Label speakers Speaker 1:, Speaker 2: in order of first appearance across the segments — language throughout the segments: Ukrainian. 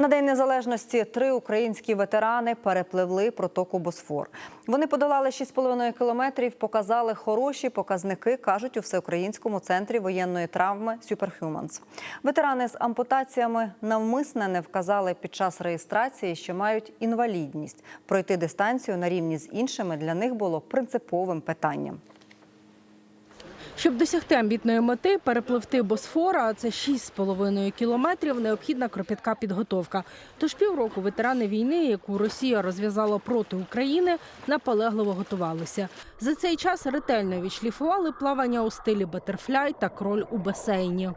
Speaker 1: На День Незалежності три українські ветерани перепливли протоку Босфор. Вони подолали 6,5 кілометрів, показали хороші показники, кажуть у всеукраїнському центрі воєнної травми Superhumans. Ветерани з ампутаціями навмисне не вказали під час реєстрації, що мають інвалідність. Пройти дистанцію на рівні з іншими для них було принциповим питанням.
Speaker 2: Щоб досягти амбітної мети, перепливти Босфора, а це 6,5 кілометрів, необхідна кропітка підготовка. Тож півроку ветерани війни, яку Росія розв'язала проти України, наполегливо готувалися. За цей час ретельно відшліфували плавання у стилі батерфляй та кроль у басейні.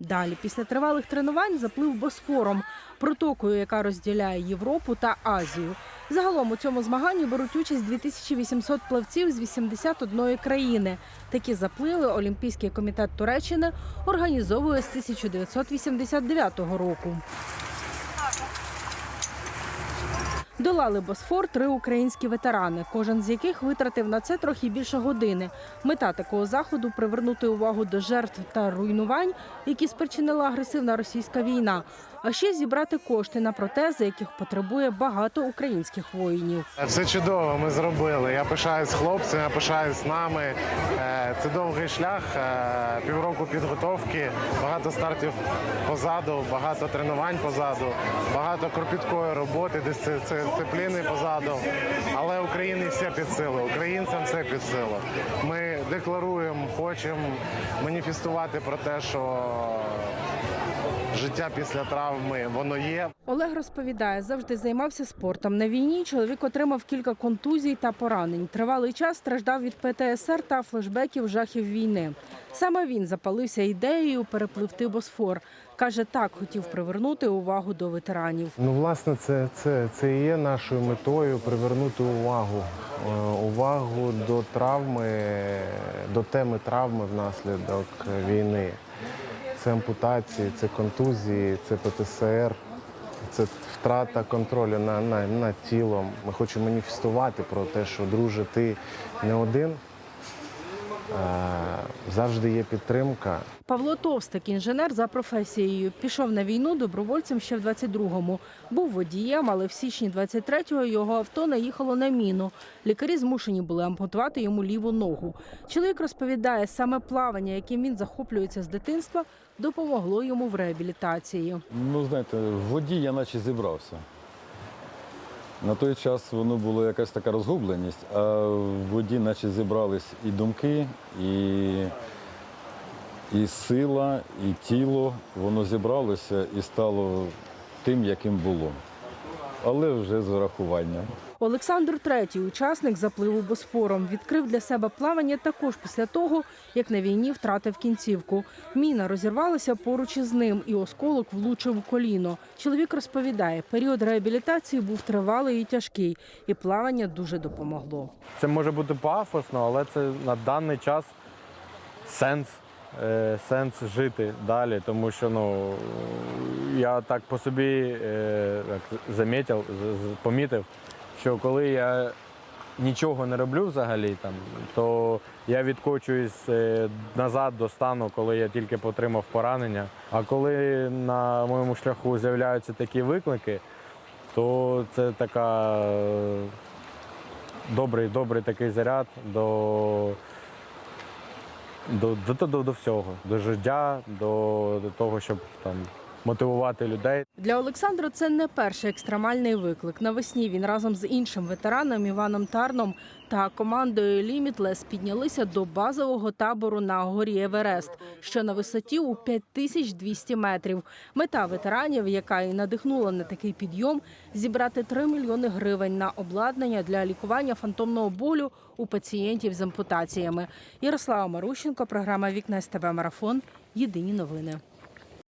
Speaker 2: Далі, після тривалих тренувань, заплив Босфором, протокою, яка розділяє Європу та Азію. Загалом у цьому змаганні беруть участь 2800 плавців з 81 країни. Такі запливи Олімпійський комітет Туреччини організовує з 1989 року. Долали Босфор три українські ветерани, кожен з яких витратив на це трохи більше години. Мета такого заходу привернути увагу до жертв та руйнувань, які спричинила агресивна російська війна, а ще зібрати кошти на протези, яких потребує багато українських воїнів.
Speaker 3: Все чудово, ми зробили. Я пишаюсь хлопцями, я пишаюсь нами. Е, Це довгий шлях, е, півроку підготовки, багато стартів позаду, багато тренувань позаду, багато кропіткої роботи, дисци- це- дисципліни позаду. Але Україні все під силу, українцям все під силу. Ми декларуємо, хочемо маніфестувати про те, що життя після травми воно є.
Speaker 2: Олег розповідає, завжди займався спортом. На війні чоловік отримав кілька контузій та поранень. Тривалий час страждав від ПТСР та флешбеків жахів війни. Саме він запалився ідеєю перепливти Босфор. Каже, так хотів привернути увагу до ветеранів.
Speaker 3: Ну, власне, це, це, це і є нашою метою привернути увагу. Е, Увагу до травми, до теми травми внаслідок війни. Це ампутації, це контузії, це ПТСР, це втрата контролю на, на, над тілом. Ми хочемо маніфестувати про те, що друже, ти не один. Завжди є підтримка.
Speaker 2: Павло Товстик, інженер за професією, пішов на війну добровольцем ще в 22-му. Був водієм, але в січні 23-го його авто наїхало на міну. Лікарі змушені були ампутувати йому ліву ногу. Чоловік розповідає, саме плавання, яким він захоплюється з дитинства, допомогло йому в реабілітації.
Speaker 4: Ну, знаєте, в воді я наче зібрався. На той час воно було якась така розгубленість, а в воді наче зібрались і думки, і, і сила, і тіло. Воно зібралося і стало тим, яким було. Але вже з урахуванням.
Speaker 2: Олександр Третій, учасник запливу Босфором, відкрив для себе плавання також після того, як на війні втратив кінцівку. Міна розірвалася поруч із ним, і осколок влучив у коліно. Чоловік розповідає, період реабілітації був тривалий і тяжкий, і плавання дуже допомогло.
Speaker 5: Це може бути пафосно, але це на даний час сенс, е, сенс жити далі. Тому що ну, я так по собі е, так, замітив, з- з- помітив, що коли я нічого не роблю взагалі, там, то я відкочуюсь е, назад до стану, коли я тільки отримав поранення. А коли на моєму шляху з'являються такі виклики, то це така е, добрий, добрий такий заряд до, до, до, до, до всього, до життя, до, до того, щоб там мотивувати людей.
Speaker 2: Для Олександра це не перший екстремальний виклик. Навесні він разом з іншим ветераном Іваном Тарном та командою Limitless піднялися до базового табору на горі Еверест, що на висоті у 5200 метрів. Мета ветеранів, яка і надихнула на такий підйом, зібрати 3 мільйони гривень на обладнання для лікування фантомного болю у пацієнтів з ампутаціями. Ярослава Марущенко, програма Вікна СТБ Марафон. Єдині новини.